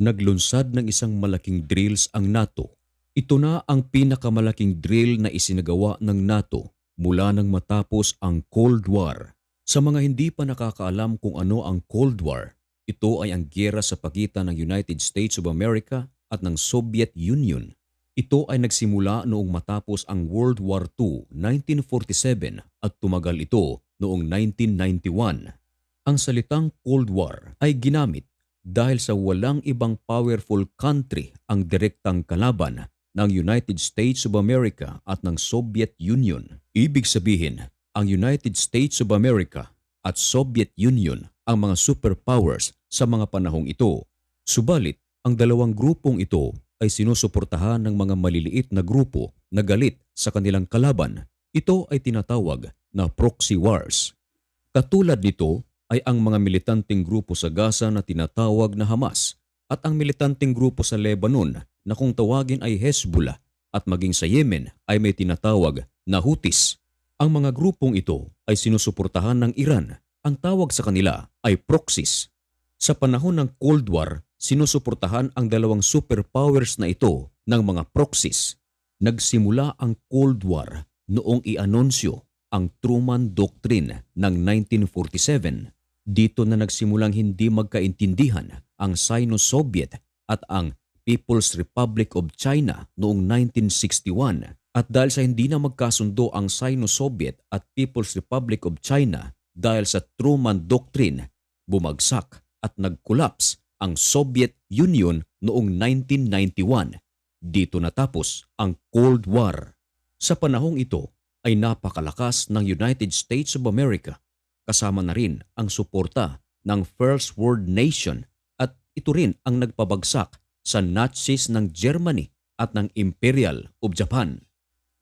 Naglunsad ng isang malaking drills ang NATO. Ito na ang pinakamalaking drill na isinagawa ng NATO mula nang matapos ang Cold War. Sa mga hindi pa nakakaalam kung ano ang Cold War, ito ay ang giyera sa pagitan ng United States of America at ng Soviet Union. Ito ay nagsimula noong matapos ang World War II 1947 at tumagal ito noong 1991. Ang salitang Cold War ay ginamit dahil sa walang ibang powerful country ang direktang kalaban ng United States of America at ng Soviet Union. Ibig sabihin, ang United States of America at Soviet Union ang mga superpowers sa mga panahong ito. Subalit, ang dalawang grupong ito ay sinusuportahan ng mga maliliit na grupo na galit sa kanilang kalaban. Ito ay tinatawag na proxy wars. Katulad nito ay ang mga militanteng grupo sa Gaza na tinatawag na Hamas at ang militanteng grupo sa Lebanon na kung tawagin ay Hezbollah at maging sa Yemen ay may tinatawag na Houthis. Ang mga grupong ito ay sinusuportahan ng Iran. Ang tawag sa kanila ay proxies. Sa panahon ng Cold War, sinusuportahan ang dalawang superpowers na ito ng mga proxies. Nagsimula ang Cold War noong i-anunsyo ang Truman Doctrine ng 1947 dito na nagsimulang hindi magkaintindihan ang Sino-Soviet at ang People's Republic of China noong 1961 at dahil sa hindi na magkasundo ang Sino-Soviet at People's Republic of China dahil sa Truman Doctrine, bumagsak at nag-collapse ang Soviet Union noong 1991. Dito natapos ang Cold War. Sa panahong ito ay napakalakas ng United States of America kasama na rin ang suporta ng First World Nation at ito rin ang nagpabagsak sa Nazis ng Germany at ng Imperial of Japan.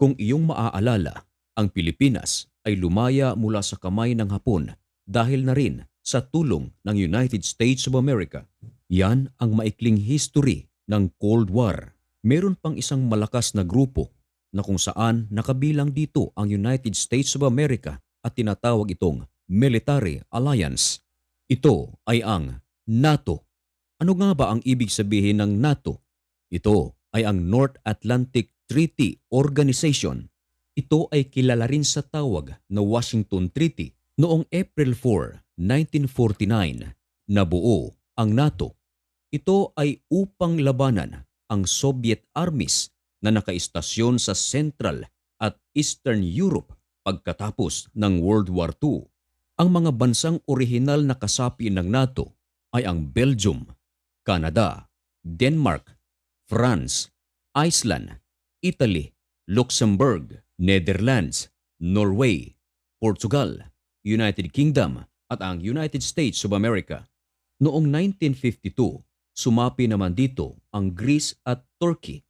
Kung iyong maaalala, ang Pilipinas ay lumaya mula sa kamay ng Hapon dahil na rin sa tulong ng United States of America. Yan ang maikling history ng Cold War. Meron pang isang malakas na grupo na kung saan nakabilang dito ang United States of America at tinatawag itong Military Alliance. Ito ay ang NATO. Ano nga ba ang ibig sabihin ng NATO? Ito ay ang North Atlantic Treaty Organization. Ito ay kilala rin sa tawag na Washington Treaty. Noong April 4, 1949, nabuo ang NATO. Ito ay upang labanan ang Soviet armies na nakaistasyon sa Central at Eastern Europe pagkatapos ng World War II. Ang mga bansang orihinal na kasapi ng NATO ay ang Belgium, Canada, Denmark, France, Iceland, Italy, Luxembourg, Netherlands, Norway, Portugal, United Kingdom at ang United States of America. Noong 1952, sumapi naman dito ang Greece at Turkey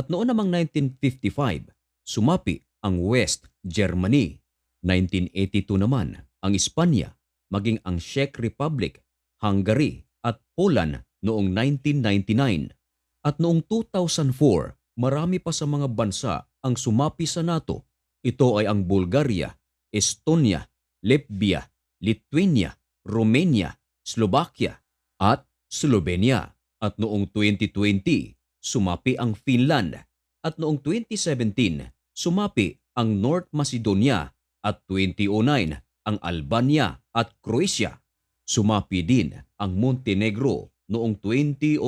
at noon namang 1955, sumapi ang West Germany. 1982 naman ang Espanya, maging ang Czech Republic, Hungary at Poland noong 1999. At noong 2004, marami pa sa mga bansa ang sumapi sa NATO. Ito ay ang Bulgaria, Estonia, Latvia, Lithuania, Romania, Slovakia at Slovenia. At noong 2020, sumapi ang Finland. At noong 2017, sumapi ang North Macedonia at 2009 ang Albania at Croatia. Sumapi din ang Montenegro noong 2009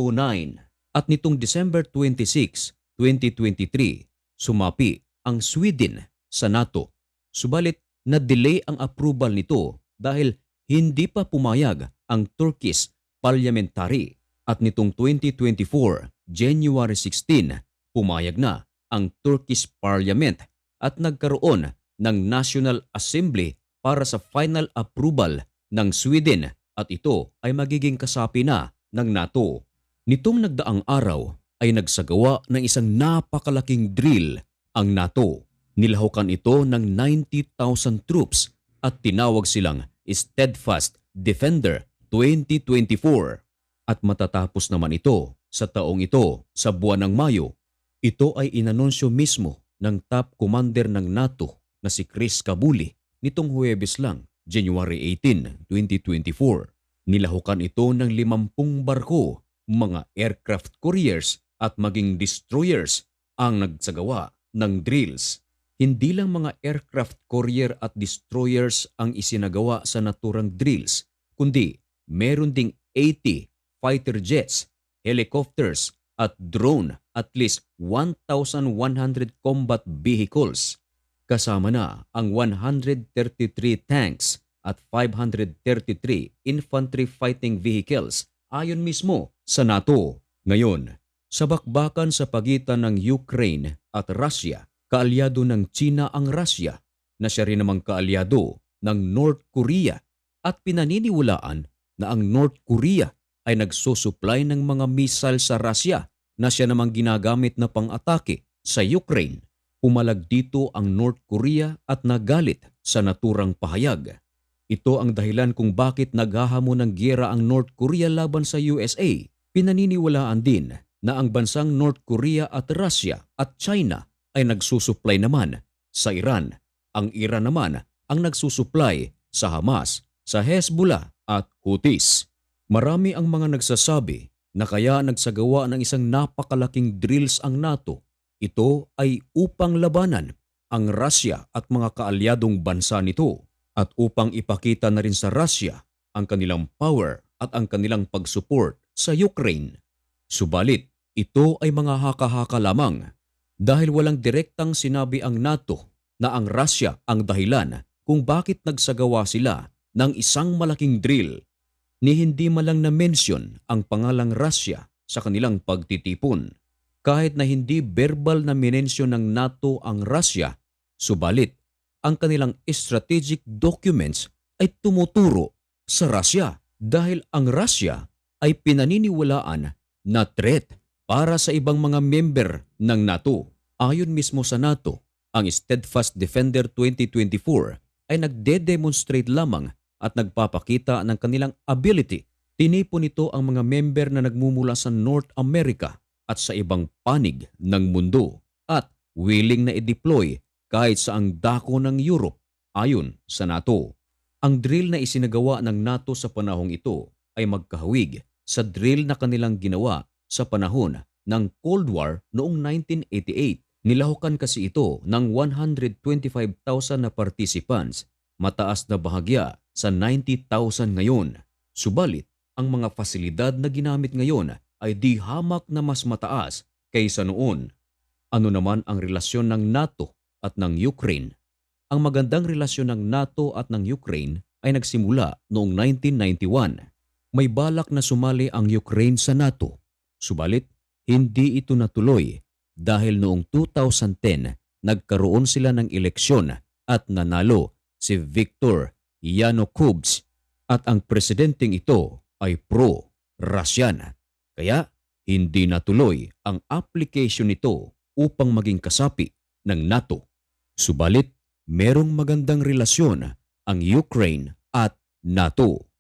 at nitong December 26, 2023, sumapi ang Sweden sa NATO. Subalit na-delay ang approval nito dahil hindi pa pumayag ang Turkish parliamentary at nitong 2024, January 16, pumayag na ang Turkish parliament at nagkaroon ng National Assembly para sa final approval ng Sweden at ito ay magiging kasapi na ng NATO. Nitong nagdaang araw ay nagsagawa ng isang napakalaking drill ang NATO. Nilahukan ito ng 90,000 troops at tinawag silang Steadfast Defender 2024 at matatapos naman ito sa taong ito sa buwan ng Mayo. Ito ay inanunsyo mismo ng top commander ng NATO na si Chris Kabuli nitong Huwebes lang, January 18, 2024. Nilahukan ito ng 50 barko mga aircraft carriers at maging destroyers ang nagsagawa ng drills. Hindi lang mga aircraft carrier at destroyers ang isinagawa sa naturang drills, kundi meron ding 80 fighter jets, helicopters at drone at least 1,100 combat vehicles. Kasama na ang 133 tanks at 533 infantry fighting vehicles ayon mismo sa NATO. Ngayon, sa bakbakan sa pagitan ng Ukraine at Russia, kaalyado ng China ang Russia na siya rin namang kaalyado ng North Korea at pinaniniwalaan na ang North Korea ay nagsusupply ng mga missile sa Russia na siya namang ginagamit na pang-atake sa Ukraine. Umalag dito ang North Korea at nagalit sa naturang pahayag. Ito ang dahilan kung bakit naghahamon ng giyera ang North Korea laban sa USA. Pinaniniwalaan din na ang bansang North Korea at Russia at China ay nagsusupply naman sa Iran. Ang Iran naman ang nagsusupply sa Hamas, sa Hezbollah at Houthis. Marami ang mga nagsasabi na kaya nagsagawa ng isang napakalaking drills ang NATO. Ito ay upang labanan ang Russia at mga kaalyadong bansa nito at upang ipakita na rin sa Russia ang kanilang power at ang kanilang pagsupport sa Ukraine. Subalit, ito ay mga haka-haka lamang dahil walang direktang sinabi ang NATO na ang Russia ang dahilan kung bakit nagsagawa sila ng isang malaking drill ni hindi malang na-mention ang pangalang Russia sa kanilang pagtitipon. Kahit na hindi verbal na minensyon ng NATO ang Russia, subalit ang kanilang strategic documents ay tumuturo sa Russia dahil ang Russia ay pinaniniwalaan na threat para sa ibang mga member ng NATO. Ayon mismo sa NATO, ang Steadfast Defender 2024 ay nagde-demonstrate lamang at nagpapakita ng kanilang ability. Tinipon nito ang mga member na nagmumula sa North America at sa ibang panig ng mundo at willing na i-deploy kahit sa ang dako ng Europe ayon sa NATO. Ang drill na isinagawa ng NATO sa panahong ito ay magkahawig sa drill na kanilang ginawa sa panahon ng Cold War noong 1988. Nilahukan kasi ito ng 125,000 na participants, mataas na bahagya sa 90,000 ngayon. Subalit, ang mga fasilidad na ginamit ngayon ay di hamak na mas mataas kaysa noon. Ano naman ang relasyon ng NATO at ng Ukraine? Ang magandang relasyon ng NATO at ng Ukraine ay nagsimula noong 1991. May balak na sumali ang Ukraine sa NATO. Subalit, hindi ito natuloy dahil noong 2010 nagkaroon sila ng eleksyon at nanalo si Viktor Yanukovych at ang presidenteng ito ay pro-Russian. Kaya hindi natuloy ang application nito upang maging kasapi ng NATO. Subalit, merong magandang relasyon ang Ukraine at NATO.